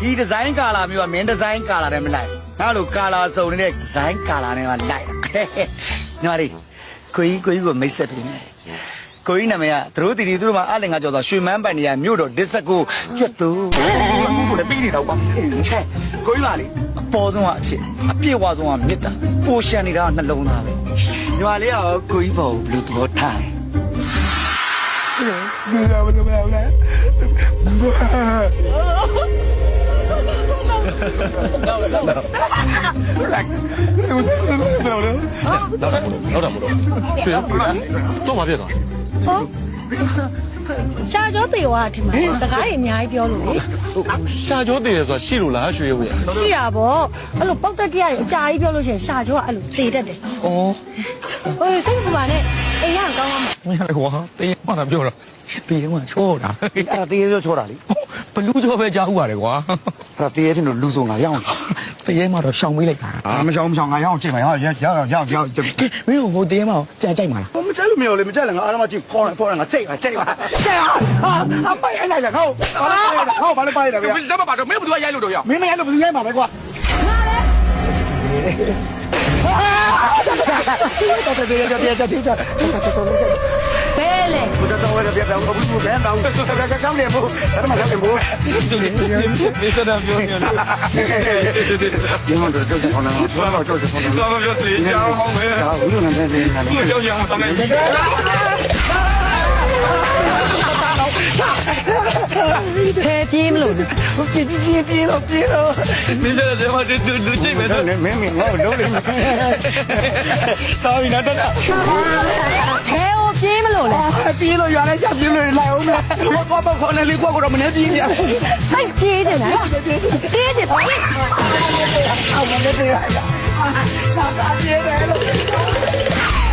ဒီဒီဇိုင်းကာလာမျိုးကမင်းဒီဇိုင်းကာလာနဲ့မလိုက်ငါလိုကာလာစုံနေတဲ့ဒီဇိုင်းကာလာနဲ့မှလိုက်တာညီမလေးကိုကြီးကိုကြီးကိုမိတ်ဆက်ပေးမယ်ကိုကြီးနာမည်ကသူတို့တီတီသူတို့မှာအလင်ကကြော်ဆိုရွှေမန်းပိုင်နေရမြို့တော်ဒစ်စကိုကျွတ်သူဆိုလည်းပြီးနေတော့ပါကိုကြီးပါလေအပေါ်ဆုံးကအချစ်အပြည့်ဝဆုံးကမေတ္တာပိုရှန်နေတာကနှလုံးသားပဲညီမလေးကကိုကြီးပေါ်ဘယ်လိုသဘောထားလဲ လောက်တာမလို့ရွှေတော့မပြတ်သွားဟောရှာကျော်တေဝါထင်ပါစကားကြီးအများကြီးပြောလို့လေရှာကျော်တည်ရဆိုတာရှိလို့လားရွှေဦးရရှိရဗောအဲ့လိုပောက်တက်ကြရအကြာကြီးပြောလို့ရှိရင်ရှာကျော်ကအဲ့လိုတေတတ်တယ်ဩ ဟိုစိတ်ကပါနဲ့အိမ်ရ ကောင်းအောင်မင်းလည်းကွာတေးမှသာပြောတာတေးမှချိုးတာအဲ့ဒါတေးရောချိုးတာလေဘလူးချိုးပဲကြားဥပါတယ်ကွာအဲ့ဒါတေးရဖြစ်လို့လူစုံငါရအောင်တေးရမှတော့ရှောင်မေးလိုက်တာအာမရှောင်မရှောင်ငါရအောင်ချိန်ပါရအောင်ရအောင်ရအောင်ရအောင်မင်းဟိုတေးရမှပြန်ကြိုက်မှာလားမကြိုက်လို့မရဘူးလေမကြိုက်လည်းငါအားလုံးချင်းဖောင်းတယ်ဖောင်းတယ်ငါချိန်ပါချိန်ပါချိန်ပါအာအမိုက်အဲ့လိုက်တာငါ့ကိုငါ့ကိုဘာလို့ပိုက်တာဗျာလက်မပါတော့မင်းဘယ်သူကရိုက်လို့တော့ရမင်းမရိုက်လို့ဘယ်သူရိုက်မှာလဲကွာ အောင် ဖယ်ပြေးမလို့ဟုတ်ပြီပြေးပြေးတော့ပြေးတော့မင်းတို့လည်းမတူတူလူချိတ်မယ်တော့မင်းမင်းငါ့ကိုလုံးလိမ့်မယ်တော်ပြီနော်တက်တာဖယ်ကိုပြေးမလို့လေပြေးလို့ရွာလိုက်ချက်ပြေးလို့လိုက်အောင်မယ်ဘောဘောဘောခေါ်နေလေးကိုကတော့မနေပြေးနေစိုက်ပြေးတယ်နော်ပြေးတယ်ပြေးအောင်မနေပြေးရအောင်သာသာပြေးတယ်လို့